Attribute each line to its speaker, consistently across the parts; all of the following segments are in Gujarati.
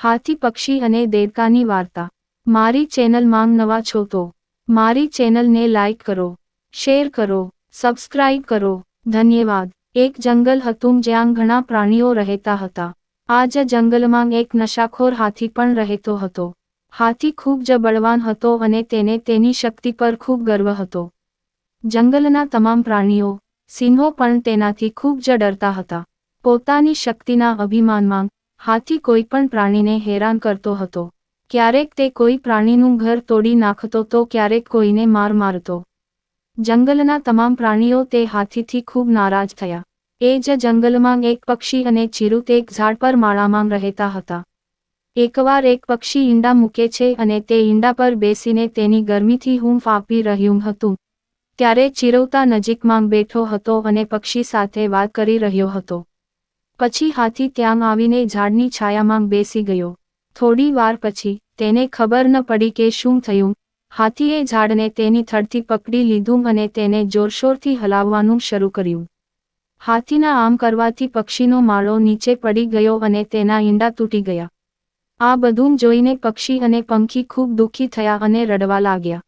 Speaker 1: હાથી પક્ષી અને દેડકાની વાર્તા. મારી ચેનલ માંગ નવા છો તો મારી ચેનલને લાઈક કરો, શેર કરો, સબસ્ક્રાઇબ કરો. ધન્યવાદ. એક જંગલ હતું જ્યાં ઘણા પ્રાણીઓ રહેતા હતા. આ જ જંગલમાં એક નશાખોર હાથી પણ રહેતો હતો. હાથી ખૂબ જ બળવાન હતો અને તેને તેની શક્તિ પર ખૂબ ગર્વ હતો. જંગલના તમામ પ્રાણીઓ, સિંહો પણ તેનાથી ખૂબ જ ડરતા હતા. પોતાની શક્તિના અભિમાનમાં હાથી કોઈ પણ પ્રાણીને હેરાન કરતો હતો. ક્યારેક તે કોઈ પ્રાણીનું ઘર તોડી નાખતો તો ક્યારેક કોઈને માર મારતો. જંગલના તમામ પ્રાણીઓ તે હાથીથી ખૂબ નારાજ થયા. એ જ જંગલમાં એક પક્ષી અને ચિરુત એક ઝાડ પર માળામાં રહેતા હતા. એકવાર એક પક્ષી ઈંડા મૂકે છે અને તે ઈંડા પર બેસીને તેની ગરમીથી હૂંફ આપી રહ્યું હતું. ત્યારે ચિરવતા નજીકમાં બેઠો હતો અને પક્ષી સાથે વાત કરી રહ્યો હતો. પછી હાથી ત્યાં આવીને ઝાડની છાયામાં બેસી ગયો. થોડી વાર પછી તેને ખબર ન પડી કે શું થયું. હાથીએ ઝાડને તેની થડથી પકડી લીધું અને તેને જોરશોરથી હલાવવાનું શરૂ કર્યું. હાથીના આમ કરવાથી પક્ષીનો માળો નીચે પડી ગયો અને તેના ઈંડા તૂટી ગયા. આ બધું જોઈને પક્ષી અને પંખી ખૂબ દુઃખી થયા અને રડવા લાગ્યા.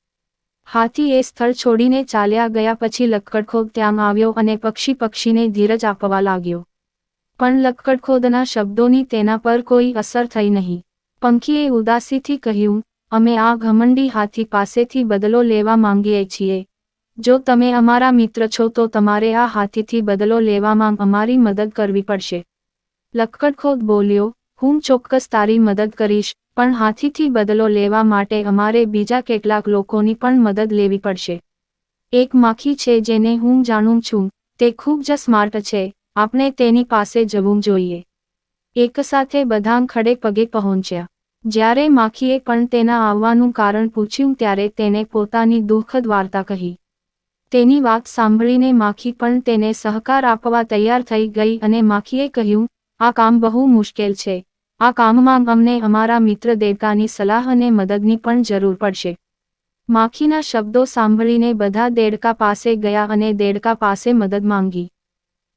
Speaker 1: હાથી એ સ્થળ છોડીને ચાલ્યા ગયા પછી લક્કડખોબ ત્યાં આવ્યો અને પક્ષી પક્ષીને ધીરજ આપવા લાગ્યો. પણ લક્કડખોદના શબ્દોની તેના પર કોઈ અસર થઈ નહીં. પંખીએ ઉદાસીથી કહ્યું, અમે આ ઘમંડી હાથી પાસેથી બદલો લેવા માંગીએ છીએ. જો તમે અમારા મિત્ર છો તો તમારે આ હાથીથી બદલો લેવામાં અમારી મદદ કરવી પડશે. લક્કડખોદ બોલ્યો, હું ચોક્કસ તારી મદદ કરીશ, પણ હાથીથી બદલો લેવા માટે અમારે બીજા કેટલાક લોકોની પણ મદદ લેવી પડશે. એક માખી છે જેને હું જાણું છું, તે ખૂબ જ સ્માર્ટ છે. આપણે તેની પાસે જવું જોઈએ. એકસાથે બધા ખડે પગે પહોંચ્યા. જ્યારે માખીએ પણ તેના આવવાનું કારણ પૂછ્યું ત્યારે તેને પોતાની દુઃખદ વાર્તા કહી. તેની વાત સાંભળીને માખી પણ તેને સહકાર આપવા તૈયાર થઈ ગઈ અને માખીએ કહ્યું, આ કામ બહુ મુશ્કેલ છે. આ કામમાં અમને અમારા મિત્ર દેડકાની સલાહ અને મદદની પણ જરૂર પડશે. માખીના શબ્દો સાંભળીને બધા દેડકા પાસે ગયા અને દેડકા પાસે મદદ માંગી.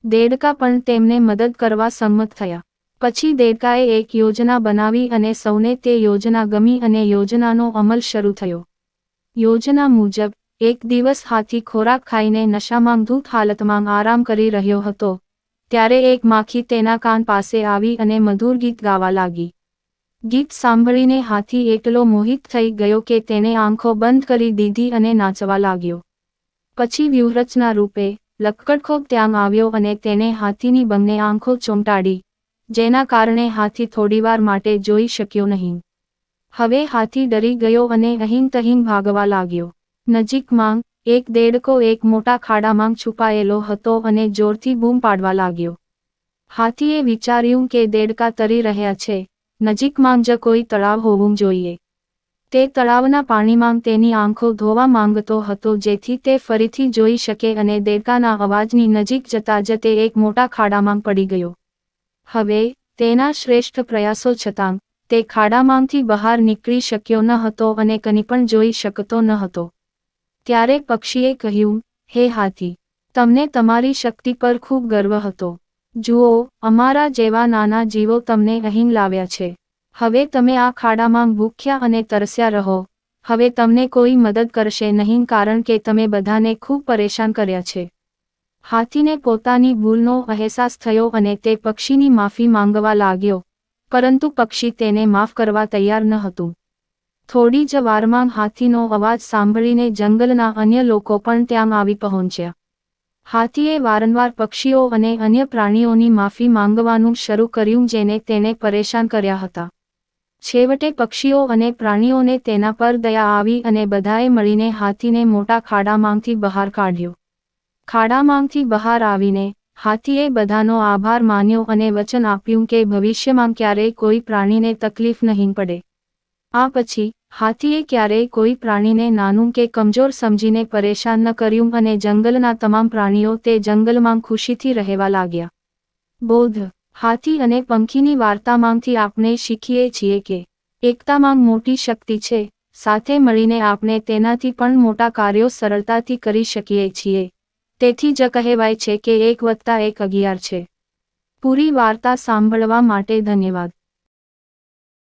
Speaker 1: દેડકા પણ તેમને મદદ કરવા સંમત થયા. પછી દેડકાએ એક યોજના બનાવી અને સૌને તે યોજના ગમી અને યોજનાનો અમલ શરૂ થયો. યોજના મુજબ, એક દિવસ હાથી ખોરાક ખાઈને નશામાં ધૂત હાલતમાં આરામ કરી રહ્યો હતો, ત્યારે એક માખી તેના કાન પાસે આવી અને મધુર ગીત ગાવા લાગી. ગીત સાંભળીને હાથી એટલો મોહિત થઈ ગયો કે તેને આંખો બંધ કરી દીધી અને નાચવા લાગ્યો. પછી વ્યૂહરચના રૂપે લક્કડખોબ ત્યાં આવ્યો અને તેને હાથીની બંને આંખો ચોંટાડી, જેના કારણે હાથી થોડીવાર માટે જોઈ શક્યો નહીં. હવે હાથી ડરી ગયો અને અહીં તહીં ભાગવા લાગ્યો. નજીકમાં એક દેડકો એક મોટા ખાડામાં છુપાયેલો હતો અને જોરથી બૂમ પાડવા લાગ્યો. હાથીએ વિચાર્યું કે દેડકા તરી રહ્યા છે. નજીકમાં જ કોઈ તળાવ હોવું જોઈએ. તે તળાવના પાણીમાં તેની આંખો ધોવા માંગતો હતો જેથી તે ફરીથી જોઈ શકે અને દેડકાના અવાજની નજીક જતા જ તે એક મોટા ખાડામાં પડી ગયો. હવે, તેના શ્રેષ્ઠ પ્રયાસો છતાં, તે ખાડામાંથી બહાર નીકળી શક્યો ન હતો અને કની પણ જોઈ શકતો ન હતો. ત્યારે પક્ષીએ કહ્યું, હે હાથી, તમને તમારી શક્તિ પર ખૂબ ગર્વ હતો. જુઓ, અમારા જેવા નાના જીવો તમને અહીં લાવ્યા છે. હવે તમે આ ખાડામાં ભૂખ્યા અને તરસ્યા રહો. હવે તમને કોઈ મદદ કરશે નહીં કારણ કે તમે બધાને ખૂબ પરેશાન કર્યા છે. હાથીને પોતાની ભૂલનો અહેસાસ થયો અને તે પક્ષીની માફી માંગવા લાગ્યો. પરંતુ પક્ષી તેને માફ કરવા તૈયાર ન હતું. થોડી જ વારમાં હાથીનો અવાજ સાંભળીને જંગલના અન્ય લોકો પણ ત્યાં આવી પહોંચ્યા. હાથીએ વારંવાર પક્ષીઓ અને અન્ય પ્રાણીઓની માફી માંગવાનું શરૂ કર્યું જેને તેને પરેશાન કર્યા હતા. છેવટે પક્ષીઓ અને પ્રાણીઓને તેના પર દયા આવી અને બધાએ મળીને હાથીને મોટા ખાડામાંથી બહાર કાઢ્યો. ખાડામાંથી બહાર આવીને હાથીએ બધાનો આભાર માન્યો અને વચન આપ્યું કે ભવિષ્યમાં ક્યારેય કોઈ પ્રાણીને તકલીફ નહીં પડે. આ પછી હાથીએ ક્યારેય કોઈ પ્રાણીને નાનું કે કમજોર સમજીને પરેશાન ન કર્યું અને જંગલના તમામ પ્રાણીઓ તે જંગલમાં ખુશીથી રહેવા લાગ્યા. બોધ હાથી અને પંખીની વાર્તામાંથી આપણે શીખીએ છીએ કે એકતામાં મોટી શક્તિ છે, સાથે મળીને આપણે તેનાથી પણ મોટા કાર્યો સરળતાથી કરી શકીએ છીએ. તેથી જ કહેવાય છે કે એક વત્તા એક અગિયાર છે. પૂરી વાર્તા સાંભળવા માટે ધન્યવાદ.